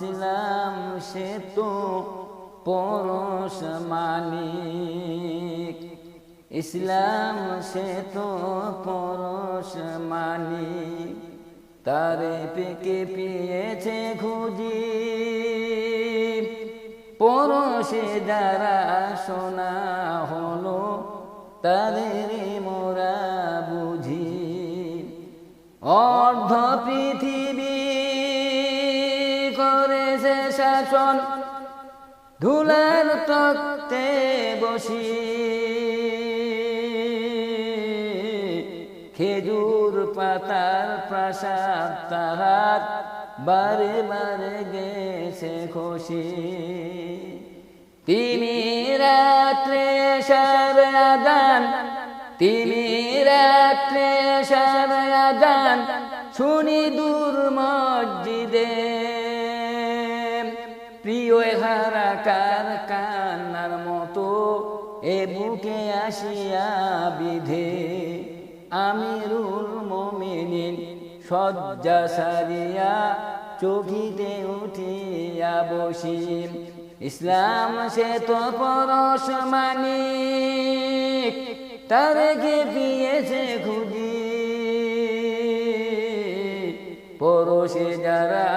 ইসলাম সে তো পরশ মানিক। ইসলাম সে তো পরশ মানিক। তারে পেকে পেয়েছে খুঁজি। পরশে যারা শোনা হলো, তাদের মোরা বুঝি। অর্ধ পৃথিবী করেছে শাসন, ধুলার তক্তে বসি। খেজুর পাতার প্রাসাদ তাহার বারে বারে গেছে খুশি তিনি রাত্রে সারাদান তিনি রাত্রে সারাদান, শুনি দূর মসজিদে প্রিয় হারাকার কান্নার মতো এ বুকে আসিয়া বিধে। আমিরুল মমিনিন সজ্জা সারিয়া চোখিতে উঠিয়া বসি ইসলাম সে তো পরশ মানিক তারকে পিয়েছে খুঁজি? পরশে যারা